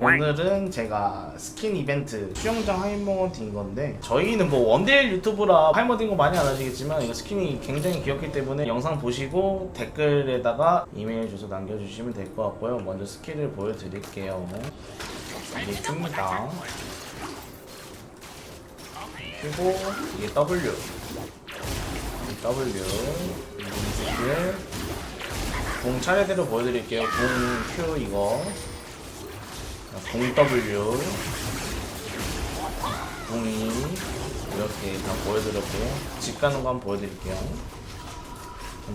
오늘은 제가 스킨 이벤트 수영장 하이머딩 건데 저희는 뭐 원데일 유튜브라 하이머딩 거 많이 안 하시겠지만 이거 스킨이 굉장히 귀엽기 때문에 영상 보시고 댓글에다가 이메일 주소 남겨주시면 될 것 같고요. 먼저 스킬을 보여드릴게요. 이게 Q입니다. 그리고 이게 W. 이 W. 이 스킬. 공 차례대로 보여드릴게요. 공 Q 이거 공 W. 공이 이렇게 다 보여드렸고요 집 가는 거 한번 보여드릴게요.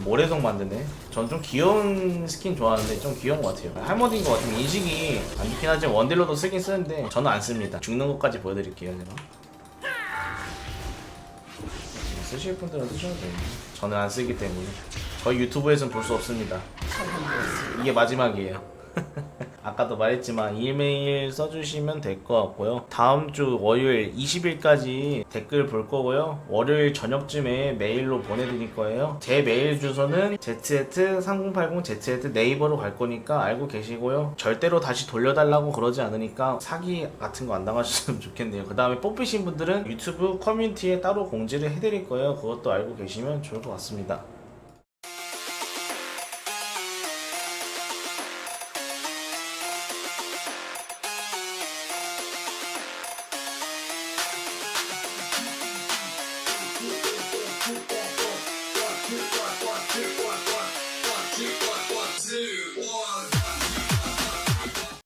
모래성 만드네. 전 좀 귀여운 스킨 좋아하는데 좀 귀여운 것 같아요. 할머니인 것 같으면 인식이 안 좋긴 하지만 원딜로도 쓰긴 쓰는데 저는 안 씁니다. 죽는 것까지 보여드릴게요 제가. 쓰실 분들은 쓰셔도 돼요. 저는 안 쓰기 때문에. 저희 유튜브에서는 볼수 없습니다. 이게 마지막이에요 아까도 말했지만 이메일 써주시면 될 것 같고요. 다음 주 월요일 20일까지 댓글 볼 거고요. 월요일 저녁쯤에 메일로 보내드릴 거예요. 제 메일 주소는 z3080z 네이버로 갈 거니까 알고 계시고요. 절대로 다시 돌려달라고 그러지 않으니까 사기 같은 거 안 당하셨으면 좋겠네요. 그 다음에 뽑히신 분들은 유튜브 커뮤니티에 따로 공지를 해드릴 거예요. 그것도 알고 계시면 좋을 것 같습니다.